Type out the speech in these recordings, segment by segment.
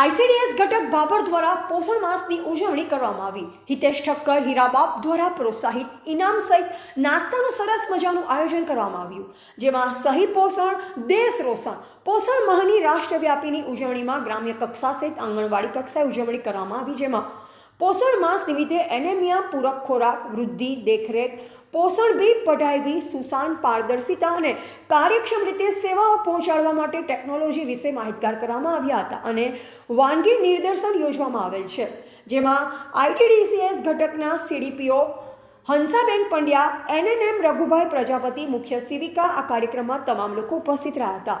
ICDS ઘટક બાબર દ્વારા પોષણ માસની ઉજવણી કરવામાં આવી. હિતેશ ઠક્કર, હીરાબાપ દ્વારા પ્રોત્સાહિત ઇનામ સહિત નાસ્તાનું સરસ મજાનું આયોજન કરવામાં આવ્યું, જેમાં સહી પોષણ, દેશ રોષણ પોષણ માહની રાષ્ટ્રવ્યાપીની ઉજવણીમાં ગ્રામ્ય કક્ષા સહિત આંગણવાડી કક્ષાએ ઉજવણી કરવામાં આવી, જેમાં પોષણ માસ નિમિત્તે એનેમિયા પૂરક ખોરાક, વૃદ્ધિ, દેખરેખ પોષણ બી પઢાઈ બી સુસાન પારદર્શિતા અને કાર્યક્ષમ રીતે સેવાઓ પહોંચાડવા માટે ટેકનોલોજી વિશે માહિતગાર કરવામાં આવ્યા હતા અને વાનગી નિર્દેશન યોજવામાં આવેલ છે. જેમાં આઈટીડીસીએસ ઘટકના સીડીપીઓ હંસાબેન પંડ્યા એનએનએમ રઘુભાઈ પ્રજાપતિ, મુખ્ય સેવિકા આ કાર્યક્રમમાં તમામ લોકો ઉપસ્થિત રહ્યા હતા.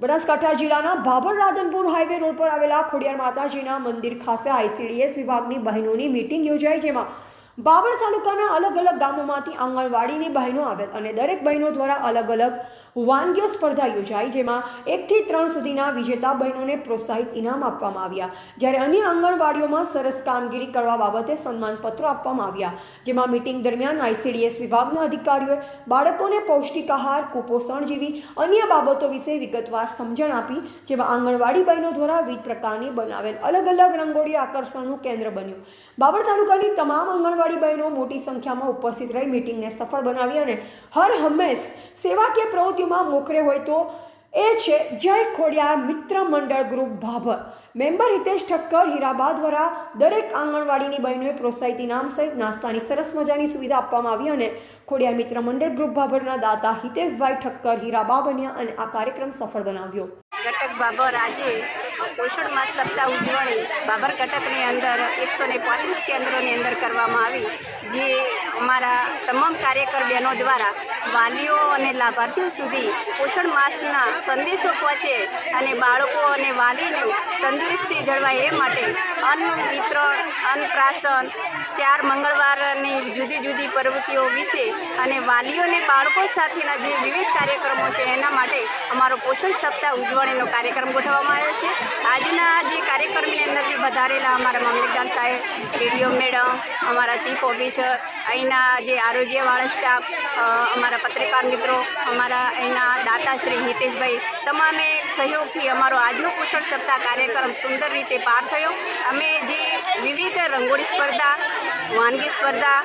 બનાસકાંઠા જિલ્લાના ભાભર રાધનપુર હાઈવે રોડ પર આવેલા ખોડિયાર માતાજીના મંદિર ખાતે આઈસીડીએસ વિભાગની બહેનોની મીટિંગ યોજાઈ જેમાં બાબર તાલુકાના અલગ અલગ ગામોમાંથી આંગણવાડીની બહેનો આવેલ અને દરેક બહેનો દ્વારા અલગ અલગ વાનગીઓ સ્પર્ધા યોજાઈ, જેમાં એકથી ત્રણ સુધીના વિજેતા બહેનોને પ્રોત્સાહિત ઇનામ આપવામાં આવ્યા. જ્યારે અન્ય આંગણવાડીઓમાં સરસ કામગીરી કરવા બાબતે સન્માનપત્રો આપવામાં આવ્યા. જેમાં મીટિંગ દરમિયાન આઈસીડીએસ વિભાગના અધિકારીઓએ બાળકોને પૌષ્ટિક આહાર, કુપોષણ જેવી અન્ય બાબતો વિશે વિગતવાર સમજણ આપી, જેમાં આંગણવાડી બહેનો દ્વારા વિવિધ પ્રકારની બનાવેલ અલગ અલગ રંગોળી આકર્ષણનું કેન્દ્ર બન્યું. બાબર તાલુકાની તમામ આંગણવાડી બહેનો મોટી સંખ્યામાં ઉપસ્થિત રહી મિટિંગને સફળ બનાવી અને હર હંમેશ સેવાકીય પ્રવૃત્તિઓમાં મોખરે હોય તો એ છે જય ખોડિયાર મિત્ર મંડળ ગ્રુપ ભાભર. મેમ્બર હિતેશ ઠક્કર હીરાબા દ્વારા દરેક આંગણવાડીની બહેનોએ પ્રોત્સાહિત ઇનામ સહિત નાસ્તાની સરસ મજાની સુવિધા આપવામાં આવી અને ખોડિયાર મિત્ર મંડળ ગ્રુપ ભાભરના દાતા હિતેશભાઈ ઠક્કર હીરાબા બન્યા અને આ કાર્યક્રમ સફળ બનાવ્યો. ઘટક બાબર આજે પોષણ માસ સપ્તાહ ઉજવણી બાબર ઘટકની અંદર એકસો ને પાંત્રીસ કેન્દ્રોની અંદર કરવામાં આવી, જે અમારા તમામ કાર્યકર બહેનો દ્વારા વાલીઓ અને લાભાર્થીઓ સુધી પોષણ માસના સંદેશો પહોંચે અને બાળકો અને વાલીને તંદુરસ્તી જળવાય એ માટે અન્ન, વિતરણ અન્નપ્રાશન ચાર મંગળવારની જુદી જુદી પ્રવૃત્તિઓ વિશે અને વાલીઓ અને બાળકો સાથેના જે વિવિધ કાર્યક્રમો છે એના માટે અમારો પોષણ સપ્તાહ ઉજવણીનો કાર્યક્રમ ગોઠવવામાં આવ્યો છે. આજના જે કાર્યક્રમની અંદર વધારેલા અમારા મામલતદાર સાહેબ ડીડીઓ મેડમ, અમારા ચીફ ઓફિસર અહીંના જે આરોગ્યવાળા સ્ટાફ અમારા પત્રકાર મિત્રો, અમારા અહીંના દાતાશ્રી હિતેશભાઈ, તમામે સહયોગથી અમારો આજનો પોષણ સપ્તાહ કાર્યક્રમ સુંદર રીતે પાર થયો. અમે જે વિવિધ રંગોળી સ્પર્ધા, વાનગી સ્પર્ધા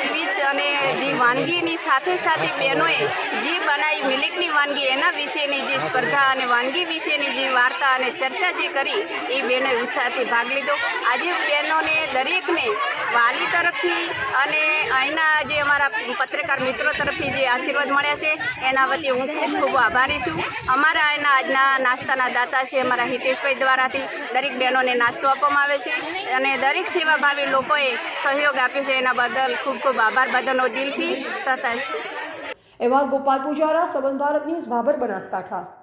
ક્વિઝ અને જે વાનગીની સાથે સાથે બહેનોએ જે બનાવી મિલિકની વાનગી, એના વિશેની જે સ્પર્ધા અને વાનગી વિશેની જે વાર્તા અને ચર્ચા જે કરી, એ બહેનોએ ઉત્સાહથી ભાગ લીધો. આજે બહેનોને દરેકને વાલી તરફથી અને અહીંના જે અમારા પત્રકાર મિત્રો તરફથી જે આશીર્વાદ મળ્યા છે, એના વતી હું ખૂબ ખૂબ આભારી છું. અમારા અહીંના આજના નાસ્તાના દાતા છે અમારા હિતેશભાઈ દ્વારાથી. દરેક બહેનોને નાસ્તો આપવામાં આવે છે અને દરેક સેવાભાવી લોકોએ સહયોગ આપ્યો છે. એના બદલ ખૂબ ખૂબ આભાર. બધાનો દિલથી તથા એવા ગોપાલ પૂજારા, સબંધ ભારત ન્યૂઝ, ભાભર બનાસકાંઠા.